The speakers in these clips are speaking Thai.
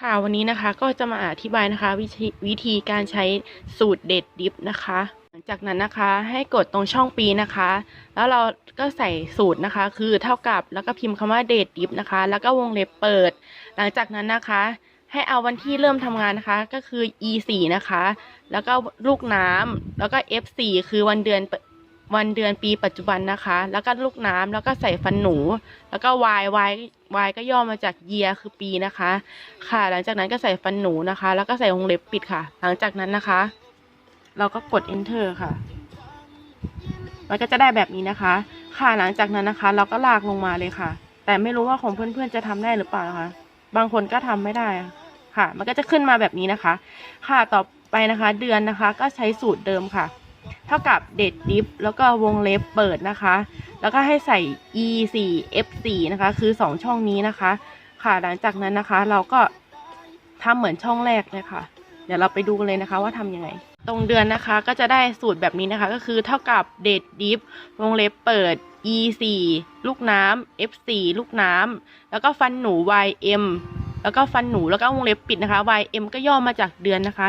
ค่ะวันนี้นะคะก็จะมาอธิบายนะคะวิธีวิธีการใช้สูตรเด็ดดิฟนะคะ หลังจากนั้นนะคะให้กดตรงช่องปีนะคะ แล้วเราก็ใส่สูตรนะคะ คือเท่ากับแล้วก็พิมพ์คำว่าเดทดิฟนะคะ แล้วก็วงเล็บเปิด หลังจากนั้นนะคะ ให้เอาวันที่เริ่มทำงานนะคะ ก็คือ e 4นะคะ แล้วก็ลูกน้ำแล้วก็ f 4คือวันเดือน วันเดือนปีปัจจุบันนะคะ แล้วก็ลูกน้ำแล้วก็ใส่ฟันหนู แล้วก็ y y y ก็ย่อมาจาก year คือปีนะคะ ค่ะ หลังจากนั้นก็ใส่ฟันหนูนะคะ แล้วก็ใส่วงเล็บปิดค่ะ หลังจากนั้นนะคะ เราก็กด enter ค่ะ มันก็จะได้แบบนี้นะคะ ค่ะหลังจากนั้นนะคะ เราก็ลากลงมาเลยค่ะ แต่ไม่รู้ว่าของเพื่อนๆจะทำได้หรือเปล่านะคะ บางคนก็ทำไม่ได้ค่ะ มันก็จะขึ้นมาแบบนี้นะคะ ค่ะต่อไปนะคะ เดือนนะคะ ก็ใช้สูตรเดิมค่ะ เท่ากับเด็ดดิฟแล้วก็วงเล็บเปิดนะคะ แล้วก็ให้ใส่ e 4 f 4นะคะ คือ 2 ช่องนี้นะคะ ค่ะหลังจากนั้นนะคะ เราก็ทำเหมือนช่องแรกเลยค่ะ เดี๋ยวเราไปดูกันเลยนะคะว่าทำยังไง ตรงเดือนนะคะก็จะได้สูตรแบบนี้นะคะ ก็คือเท่ากับเด็ดดิฟวงเล็บเปิด e 4ลูกน้ำ f 4ลูกน้ำแล้วก็ฟันหนู y m แล้วก็ฟันหนูแล้วก็วงเล็บปิดนะคะ y m ก็ย่อมาจากเดือนนะคะ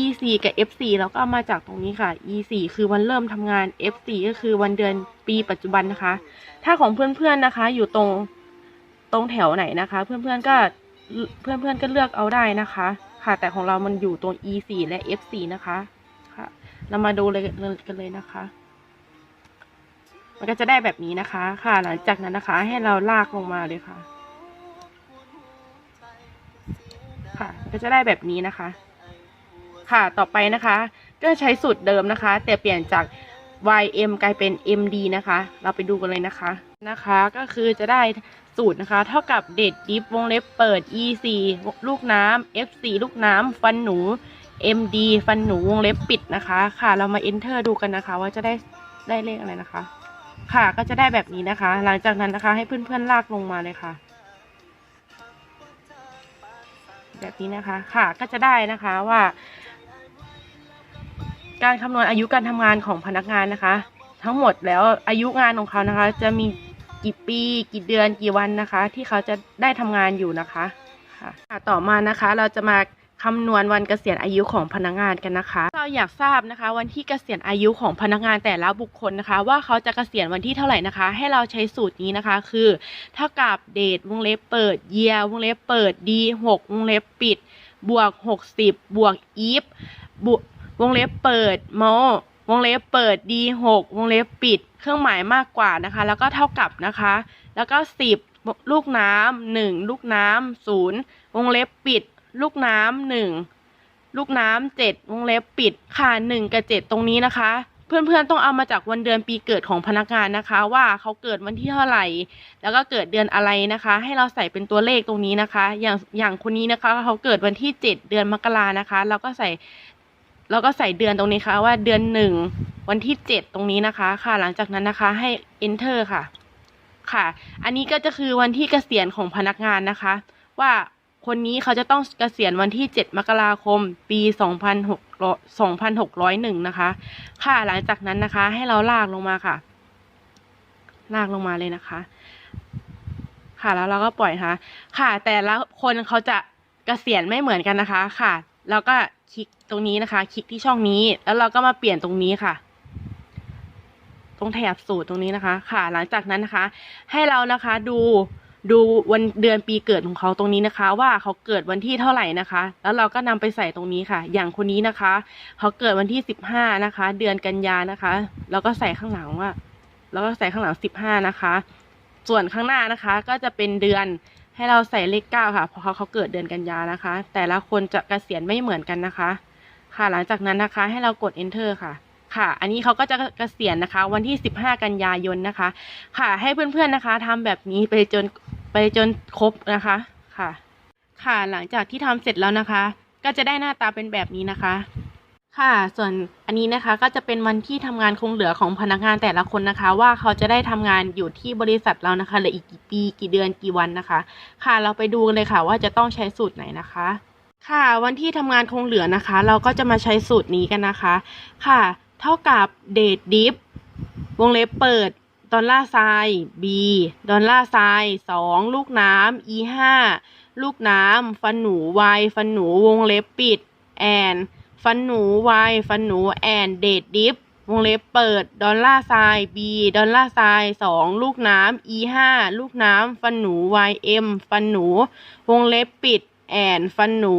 e 4 กับ f 4 แล้วก็มาจากตรงนี้ค่ะ e 4 คือวันเริ่มทำงาน f 4 ก็คือวันเดือนปีปัจจุบันนะคะ ถ้าของเพื่อนๆนะคะ อยู่ตรงตรงแถวไหนนะคะ เพื่อนๆก็เพื่อนๆก็เลือกเอาได้นะคะ ค่ะ แต่ของเรามันอยู่ตรง e 4 และ f 4 นะคะค่ะ เรามาดูเลยกันเลยนะคะ มันก็จะได้แบบนี้นะคะ ค่ะ หลังจากนั้นนะคะ ให้เราลากลงมาเลยค่ะ ค่ะก็จะได้แบบนี้นะคะ ค่ะต่อไปนะคะ ก็ใช้สูตรเดิมนะคะ แต่เปลี่ยนจาก ym กลายเป็น md นะคะ เราไปดูกันเลยนะคะนะคะ ก็คือจะได้สูตรนะคะ เท่ากับเด็ดดิฟวงเล็บเปิด e 4ลูกน้ำ f 4 ลูกน้ำฟันหนู md ฟันหนูวงเล็บปิดนะคะ ค่ะ เรามา enter ดูกันนะคะ ว่าจะได้ได้เลขอะไรนะคะ ค่ะก็จะได้แบบนี้นะคะ หลังจากนั้นนะคะ ให้เพื่อนๆลากลงมาเลยค่ะ แบบนี้นะคะ ค่ะก็จะได้นะคะว่า การคำนวณอายุการทำงานของพนักงานนะคะ ทั้งหมดแล้วอายุงานของเขานะคะ จะมีกี่ปีกี่เดือนกี่วันนะคะ ที่เขาจะได้ทำงานอยู่นะคะค่ะต่อมานะคะ เราจะมา คำนวณวันเกษียณอายุของพนักงานกันนะคะ เราอยากทราบนะคะ วันที่เกษียณอายุของพนักงานแต่ละบุคคลนะคะ ว่าเขาจะเกษียณวันที่เท่าไหร่นะคะ ให้เราใช้สูตรนี้นะคะ คือเท่ากับเดทวงเล็บเปิด year วงเล็บเปิด d 6วงเล็บปิด บวก60บบวก if บวกวงเล็บเปิดโมวงเล็บเปิด d 6วงเล็บปิด เครื่องหมายมากกว่านะคะ แล้วก็เท่ากับนะคะ แล้วก็10ลูกน้ำหนึ่งลูกน้ำศูนย์วงเล็บปิด ลูกน้ำหนึ่งลูกน้ำเจ็ดวงเล็บปิดค่ะหนึ่งกับเจ็ดตรงนี้นะคะ เพื่อนๆต้องเอามาจากวันเดือนปีเกิดของพนักงานนะคะ ว่าเขาเกิดวันที่เท่าไหร่ แล้วก็เกิดเดือนอะไรนะคะ ให้เราใส่เป็นตัวเลขตรงนี้นะคะ อย่างอย่างคนนี้นะคะเขาเกิดวันที่เจ็ดเดือนมกรานะคะ เราก็ใส่เราก็ใส่เดือนตรงนี้ค่ะว่าเดือนหนึ่งวันที่เจ็ดตรงนี้นะคะค่ะ หลังจากนั้นนะคะให้ enter ค่ะค่ะ อันนี้ก็จะคือวันที่เกษียณของพนักงานนะคะ ว่า คนนี้เขาจะต้องเกษียณวันที่ 7 มกราคม ปี2600 2601 นะคะ ค่ะ หลังจากนั้นนะคะ ให้เราลากลงมาค่ะ ลากลงมาเลยนะคะ ค่ะ แล้วเราก็ปล่อยนะคะค่ะ แต่ละคนเขาจะเกษียณไม่เหมือนกันนะคะ ค่ะ แล้วก็คลิกตรงนี้นะคะ คลิกที่ช่องนี้ แล้วเราก็มาเปลี่ยนตรงนี้ค่ะตรงแถบสูตรตรงนี้นะคะ ค่ะ หลังจากนั้นนะคะ ให้เรานะคะดู ดูวันเดือนปีเกิดของเขาตรงนี้นะคะ ว่าเขาเกิดวันที่เท่าไหร่นะคะ แล้วเราก็นำไปใส่ตรงนี้ค่ะ อย่างคนนี้นะคะ เขาเกิดวันที่สิบห้านะคะ เดือนกันยานะคะ แล้วก็ใส่ข้างหลังว่า แล้วก็ใส่ข้างหลังสิบห้านะคะ ส่วนข้างหน้านะคะ ก็จะเป็นเดือนให้เราใส่เลขเก้าค่ะ เพราะเขาเขาเกิดเดือนกันยานะคะ แต่ละคนจะเกษียณไม่เหมือนกันนะคะ ค่ะ หลังจากนั้นนะคะ ให้เรากด enter ค่ะ ค่ะ อันนี้เขาก็จะเกษียณนะคะ วันที่ 15 กันยายนนะคะ ค่ะ ให้เพื่อนๆนะคะทำแบบนี้ไปจนไปจนครบนะคะค่ะ ค่ะหลังจากที่ทำเสร็จแล้วนะคะ ก็จะได้หน้าตาเป็นแบบนี้นะคะ ค่ะ ส่วนอันนี้นะคะก็จะเป็นวันที่ทำงานคงเหลือของพนักงานแต่ละคนนะคะ ว่าเขาจะได้ทำงานอยู่ที่บริษัทเรานะคะเหลืออีกกี่ปีกี่เดือนกี่วันนะคะ ค่ะเราไปดูกันเลยค่ะ ว่าจะต้องใช้สูตรไหนนะคะค่ะวันที่ทำงานคงเหลือนะคะ เราก็จะมาใช้สูตรนี้กันนะคะ ค่ะ เท่ากับเดทดิฟวงเล็บเปิด ดอลลาร์ไซน์ b ดอลลาร์ไซน์สองลูกน้ำ e ห้าลูกน้ำฟันหนูวายฟันหนูวงเล็บปิดแอนฟันหนูวายฟันหนูแอนเดดดิฟวงเล็บเปิด ดอลลาร์ไซน์บีดอลลาร์ไซน์สองลูกน้ำ e ห้าลูกน้ำฟันหนู ym ฟันหนู วงเล็บปิดแอนฟันหนู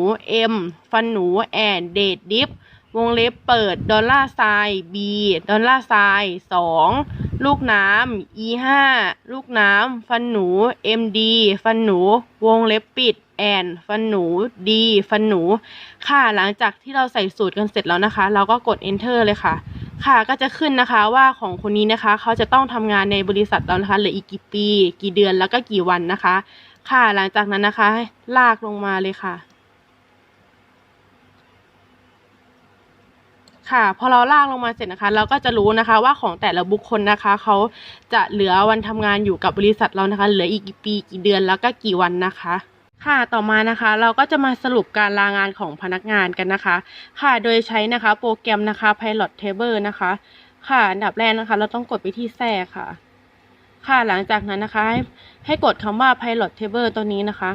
m ฟันหนูแอนเดดดิฟ วงเล็บเปิดดอลลาร์ไซน์ b ดอลลาร์ไซน์สองลูกน้ำ e ห้าลูกน้ำ ฟันหนู md ฟันหนู วงเล็บปิดแอนฟันหนู d ฟันหนู ค่ะหลังจากที่เราใส่สูตรกันเสร็จแล้วนะคะ เราก็กด enter เลยค่ะ ค่ะก็จะขึ้นนะคะว่าของคนนี้นะคะ เขาจะต้องทำงานในบริษัทเรานะคะเหลืออีกกี่ปี กี่เดือนแล้วก็กี่วันนะคะ ค่ะหลังจากนั้นนะคะ ลากลงมาเลยค่ะ ค่ะ พอเราลากลงมาเสร็จนะคะ เราก็จะรู้นะคะว่าของแต่ละบุคคลนะคะ เขาจะเหลือวันทำงานอยู่กับบริษัทเรานะคะ เหลืออีกกี่ปีกี่เดือนแล้วก็กี่วันนะคะค่ะ ต่อมานะคะ เราก็จะมาสรุปการลางานของพนักงานกันนะคะ ค่ะ โดยใช้นะคะ โปรแกรมนะคะ Pilot Table นะคะ ค่ะ อันดับแรกนะคะ เราต้องกดไปที่แทรกค่ะ ค่ะ หลังจากนั้นนะคะ ให้ให้กดคำว่า Pilot Table ตัวนี้นะคะ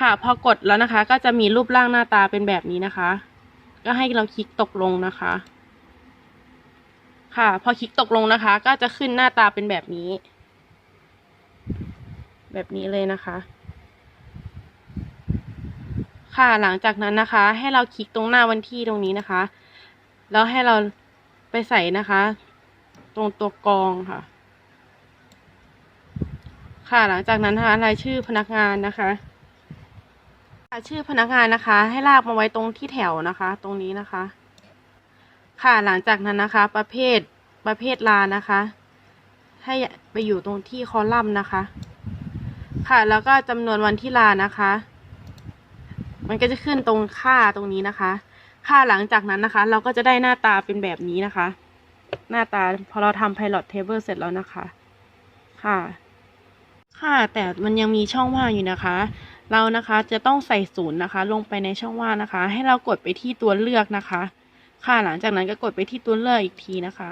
ค่ะ พอกดแล้วนะคะ ก็จะมีรูปร่างหน้าตาเป็นแบบนี้นะคะ ก็ให้เราคลิกตกลงนะคะ ค่ะ พอคลิกตกลงนะคะ ก็จะขึ้นหน้าตาเป็นแบบนี้ แบบนี้เลยนะคะ ค่ะหลังจากนั้นนะคะ ให้เราคลิกตรงหน้าวันที่ตรงนี้นะคะ แล้วให้เราไปใส่นะคะ ตรงตัวกรองค่ะ ค่ะหลังจากนั้นนะคะรายชื่อพนักงานนะคะ ค่ะชื่อพนักงานนะคะ ให้ลากมาไว้ตรงที่แถวนะคะ ตรงนี้นะคะ ค่ะหลังจากนั้นนะคะ ประเภทประเภทลานะคะ ให้ไปอยู่ตรงที่คอลัมน์นะคะ ค่ะแล้วก็จำนวนวันที่ลานะคะ มันก็จะขึ้นตรงค่าตรงนี้นะคะ ค่าหลังจากนั้นนะคะ เราก็จะได้หน้าตาเป็นแบบนี้นะคะ หน้าตาพอเราทำ Pilot Table เสร็จแล้วนะคะ ค่ะ ค่ะแต่มันยังมีช่องว่างอยู่นะคะ เรานะคะจะต้องใส่ศูนย์นะคะ ลงไปในช่องว่างนะคะ ให้เรากดไปที่ตัวเลือกนะคะ ค่ะหลังจากนั้นก็กดไปที่ตัวเลือกอีกทีนะคะ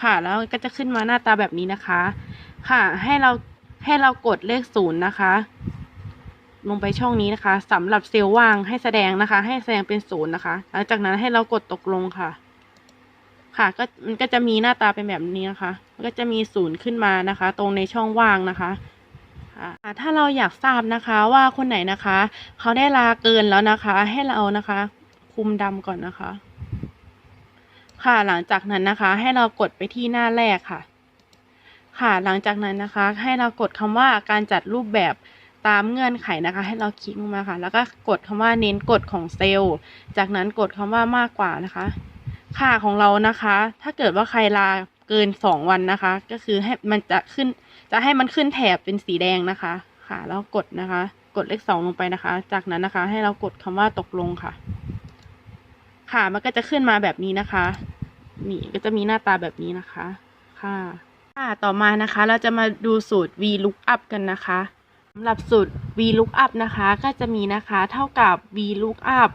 ค่ะแล้วก็จะขึ้นมาหน้าตาแบบนี้นะคะ ค่ะให้เราให้เรากดเลขศูนย์นะคะ ลงไปช่องนี้นะคะสำหรับเซลล์ว่างให้แสดงนะคะ ให้แสดงเป็นศูนย์นะคะ หลังจากนั้นให้เรากดตกลงค่ะ ค่ะก็มันก็จะมีหน้าตาเป็นแบบนี้นะคะ มันก็จะมีศูนย์ขึ้นมานะคะ ตรงในช่องว่างนะคะ ถ้าเราอยากทราบนะคะว่าคนไหนนะคะ เขาได้ลาเกินแล้วนะคะ ให้เรานะคะ คุมดำก่อนนะคะ ค่ะหลังจากนั้นนะคะ ให้เรากดไปที่หน้าแรกค่ะ ค่ะหลังจากนั้นนะคะ ให้เรากดคำว่าการจัดรูปแบบตามเงื่อนไขนะคะ ให้เราคลิกลงมาค่ะ แล้วก็กดคำว่าเน้นกฎของเซลล์ จากนั้นกดคำว่ามากกว่านะคะ ค่าของเรานะคะ ถ้าเกิดว่าใครลา เกินสองวันนะคะ ก็คือให้มันจะขึ้น จะให้มันขึ้นแถบเป็นสีแดงนะคะ ค่ะ แล้วกดนะคะ กดเลขสองลงไปนะคะ จากนั้นนะคะ ให้เรากดคำว่าตกลงค่ะ ค่ะ มันก็จะขึ้นมาแบบนี้นะคะ นี่ก็จะมีหน้าตาแบบนี้นะคะ ค่ะค่ะต่อมานะคะ เราจะมาดูสูตร VLOOKUP กันนะคะสำหรับสูตร VLOOKUP นะคะ ก็จะมีนะคะ เท่ากับ VLOOKUP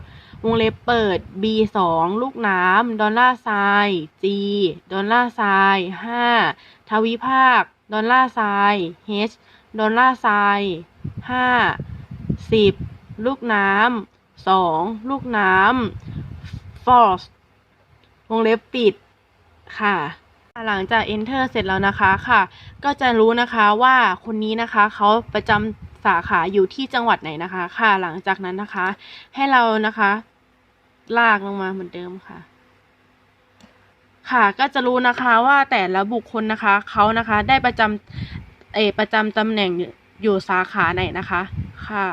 วงเล็บเปิด B สองลูกน้ำดอลลาร์ไซน์ G ดอลลาร์ไซน์ห้าทวิภาค ดอลลาร์ไซน์ H ดอลลาร์ไซน์ห้าสิบลูกน้ำสองลูกน้ำ force วงเล็บปิดค่ะหลังจาก enter เสร็จแล้วนะคะค่ะ ก็จะรู้นะคะว่าคนนี้นะคะเขาประจำสาขาอยู่ที่จังหวัดไหนนะคะ ค่ะ หลังจากนั้นนะคะ ให้เรานะคะ ลากลงมาเหมือนเดิมค่ะ ค่ะก็จะรู้นะคะว่าแต่ละบุคคลนะคะเขานะคะได้ประจำเออประจำตำแหน่งอยู่สาขาไหนนะคะ ค่ะ